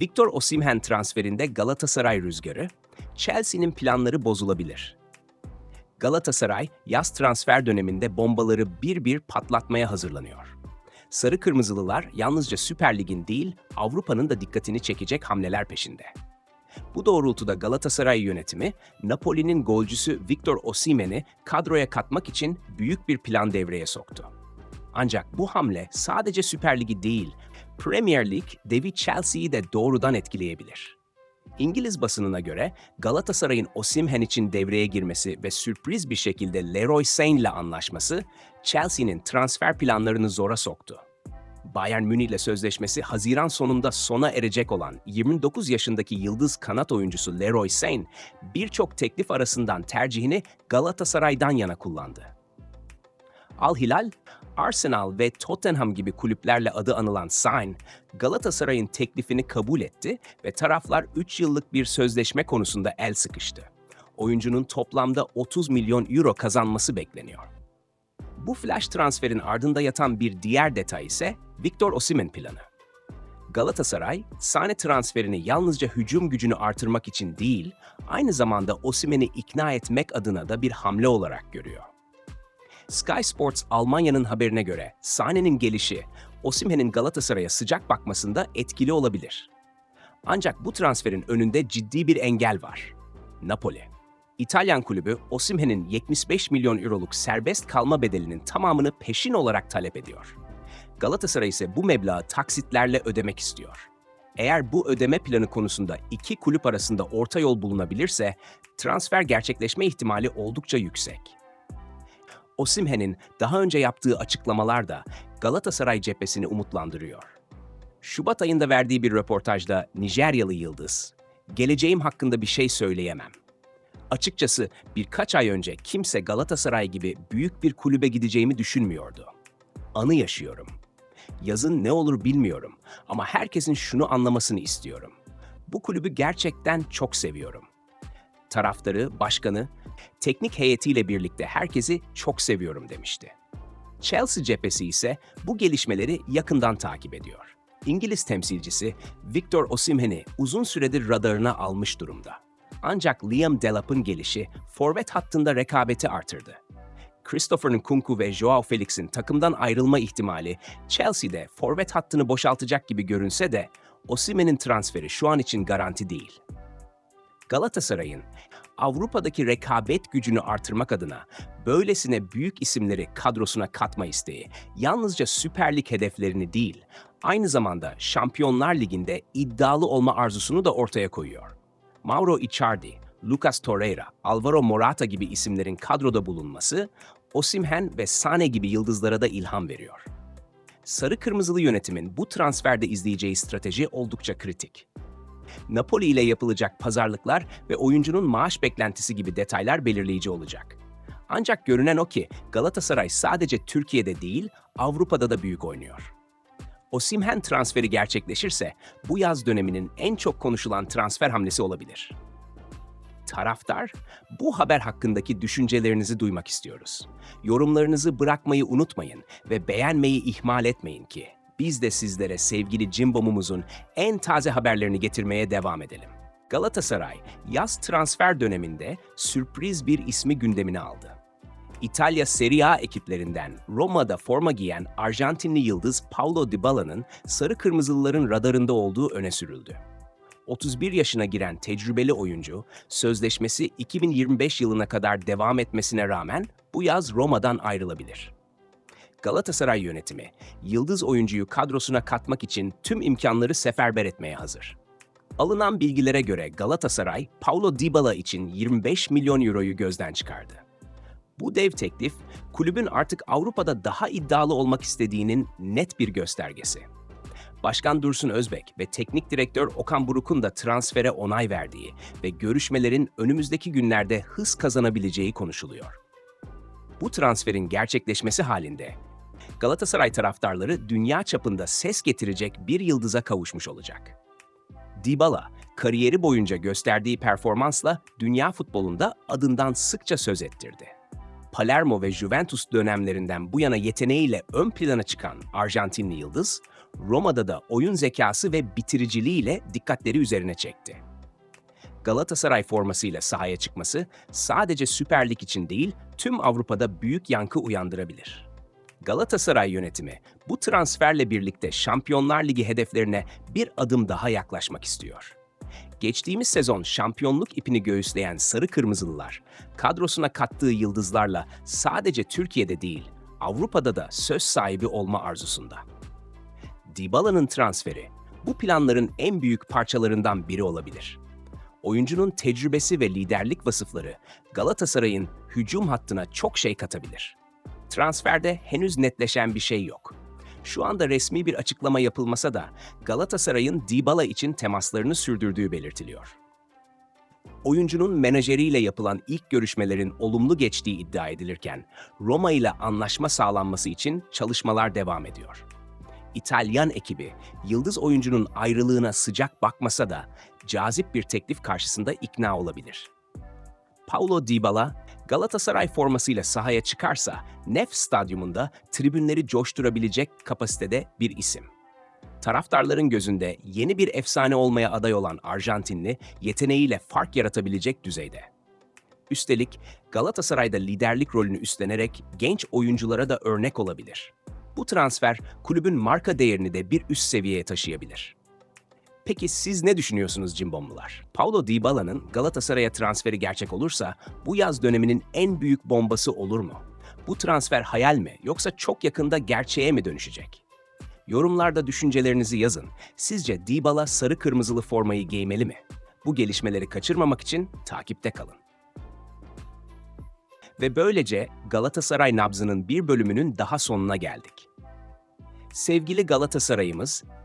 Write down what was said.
Victor Osimhen transferinde Galatasaray rüzgarı, Chelsea'nin planları bozulabilir. Galatasaray yaz transfer döneminde bombaları bir bir patlatmaya hazırlanıyor. Sarı Kırmızılılar yalnızca Süper Lig'in değil, Avrupa'nın da dikkatini çekecek hamleler peşinde. Bu doğrultuda Galatasaray yönetimi, Napoli'nin golcüsü Victor Osimhen'i kadroya katmak için büyük bir plan devreye soktu. Ancak bu hamle sadece Süper Lig'i değil, Premier Lig devi Chelsea'yi de doğrudan etkileyebilir. İngiliz basınına göre Galatasaray'ın Osimhen için devreye girmesi ve sürpriz bir şekilde Leroy Sane ile anlaşması Chelsea'nin transfer planlarını zora soktu. Bayern Münih ile sözleşmesi Haziran sonunda sona erecek olan 29 yaşındaki yıldız kanat oyuncusu Leroy Sane birçok teklif arasından tercihini Galatasaray'dan yana kullandı. Al Hilal, Arsenal ve Tottenham gibi kulüplerle adı anılan Sain, Galatasaray'ın teklifini kabul etti ve taraflar 3 yıllık bir sözleşme konusunda el sıkıştı. Oyuncunun toplamda 30 milyon euro kazanması bekleniyor. Bu flash transferin ardında yatan bir diğer detay ise Victor Osimhen planı. Galatasaray, Sane transferini yalnızca hücum gücünü artırmak için değil, aynı zamanda Osimhen'i ikna etmek adına da bir hamle olarak görüyor. Sky Sports Almanya'nın haberine göre Sane'nin gelişi Osimhen'in Galatasaray'a sıcak bakmasında etkili olabilir. Ancak bu transferin önünde ciddi bir engel var. Napoli. İtalyan kulübü Osimhen'in 75 milyon euroluk serbest kalma bedelinin tamamını peşin olarak talep ediyor. Galatasaray ise bu meblağı taksitlerle ödemek istiyor. Eğer bu ödeme planı konusunda iki kulüp arasında orta yol bulunabilirse transfer gerçekleşme ihtimali oldukça yüksek. Osimhen'in daha önce yaptığı açıklamalar da Galatasaray cephesini umutlandırıyor. Şubat ayında verdiği bir röportajda Nijeryalı Yıldız, "Geleceğim hakkında bir şey söyleyemem. Açıkçası birkaç ay önce kimse Galatasaray gibi büyük bir kulübe gideceğimi düşünmüyordu. Anı yaşıyorum. Yazın ne olur bilmiyorum ama herkesin şunu anlamasını istiyorum. Bu kulübü gerçekten çok seviyorum taraftarı, başkanı, teknik heyetiyle birlikte herkesi çok seviyorum demişti. Chelsea cephesi ise bu gelişmeleri yakından takip ediyor. İngiliz temsilcisi Victor Osimhen'i uzun süredir radarına almış durumda. Ancak Liam Delap'ın gelişi forvet hattında rekabeti artırdı. Christopher Nkunku ve Joao Felix'in takımdan ayrılma ihtimali Chelsea'de forvet hattını boşaltacak gibi görünse de Osimhen'in transferi şu an için garanti değil. Galatasaray'ın Avrupa'daki rekabet gücünü artırmak adına böylesine büyük isimleri kadrosuna katma isteği yalnızca Süper Lig hedeflerini değil, aynı zamanda Şampiyonlar Ligi'nde iddialı olma arzusunu da ortaya koyuyor. Mauro Icardi, Lucas Torreira, Alvaro Morata gibi isimlerin kadroda bulunması, Osimhen ve Sane gibi yıldızlara da ilham veriyor. Sarı Kırmızılı yönetimin bu transferde izleyeceği strateji oldukça kritik. Napoli ile yapılacak pazarlıklar ve oyuncunun maaş beklentisi gibi detaylar belirleyici olacak. Ancak görünen o ki Galatasaray sadece Türkiye'de değil, Avrupa'da da büyük oynuyor. Osimhen transferi gerçekleşirse bu yaz döneminin en çok konuşulan transfer hamlesi olabilir. Taraftar, bu haber hakkındaki düşüncelerinizi duymak istiyoruz. Yorumlarınızı bırakmayı unutmayın ve beğenmeyi ihmal etmeyin ki biz de sizlere sevgili Cimbom'umuzun en taze haberlerini getirmeye devam edelim. Galatasaray, yaz transfer döneminde sürpriz bir ismi gündemine aldı. İtalya Serie A ekiplerinden Roma'da forma giyen Arjantinli yıldız Paulo Dybala'nın sarı kırmızılıların radarında olduğu öne sürüldü. 31 yaşına giren tecrübeli oyuncu, sözleşmesi 2025 yılına kadar devam etmesine rağmen bu yaz Roma'dan ayrılabilir. Galatasaray yönetimi, yıldız oyuncuyu kadrosuna katmak için tüm imkanları seferber etmeye hazır. Alınan bilgilere göre Galatasaray, Paulo Dybala için 25 milyon euroyu gözden çıkardı. Bu dev teklif, kulübün artık Avrupa'da daha iddialı olmak istediğinin net bir göstergesi. Başkan Dursun Özbek ve teknik direktör Okan Buruk'un da transfere onay verdiği ve görüşmelerin önümüzdeki günlerde hız kazanabileceği konuşuluyor. Bu transferin gerçekleşmesi halinde Galatasaray taraftarları dünya çapında ses getirecek bir yıldıza kavuşmuş olacak. Dybala, kariyeri boyunca gösterdiği performansla dünya futbolunda adından sıkça söz ettirdi. Palermo ve Juventus dönemlerinden bu yana yeteneğiyle ön plana çıkan Arjantinli yıldız, Roma'da da oyun zekası ve bitiriciliğiyle dikkatleri üzerine çekti. Galatasaray formasıyla sahaya çıkması sadece Süper Lig için değil, tüm Avrupa'da büyük yankı uyandırabilir. Galatasaray yönetimi bu transferle birlikte Şampiyonlar Ligi hedeflerine bir adım daha yaklaşmak istiyor. Geçtiğimiz sezon şampiyonluk ipini göğüsleyen Sarı Kırmızılılar, kadrosuna kattığı yıldızlarla sadece Türkiye'de değil, Avrupa'da da söz sahibi olma arzusunda. Dybala'nın transferi bu planların en büyük parçalarından biri olabilir. Oyuncunun tecrübesi ve liderlik vasıfları Galatasaray'ın hücum hattına çok şey katabilir. Transferde henüz netleşen bir şey yok. Şu anda resmi bir açıklama yapılmasa da Galatasaray'ın Dybala için temaslarını sürdürdüğü belirtiliyor. Oyuncunun menajeriyle yapılan ilk görüşmelerin olumlu geçtiği iddia edilirken Roma ile anlaşma sağlanması için çalışmalar devam ediyor. İtalyan ekibi yıldız oyuncunun ayrılığına sıcak bakmasa da cazip bir teklif karşısında ikna olabilir. Paulo Dybala, Galatasaray formasıyla sahaya çıkarsa Nef Stadyumunda tribünleri coşturabilecek kapasitede bir isim. Taraftarların gözünde yeni bir efsane olmaya aday olan Arjantinli yeteneğiyle fark yaratabilecek düzeyde. Üstelik Galatasaray'da liderlik rolünü üstlenerek genç oyunculara da örnek olabilir. Bu transfer kulübün marka değerini de bir üst seviyeye taşıyabilir. Peki siz ne düşünüyorsunuz Cimbomlular? Paulo Dybala'nın Galatasaray'a transferi gerçek olursa bu yaz döneminin en büyük bombası olur mu? Bu transfer hayal mi yoksa çok yakında gerçeğe mi dönüşecek? Yorumlarda düşüncelerinizi yazın. Sizce Dybala sarı kırmızılı formayı giymeli mi? Bu gelişmeleri kaçırmamak için takipte kalın. Ve böylece Galatasaray nabzının bir bölümünün daha sonuna geldik. Sevgili Galatasaray'ımız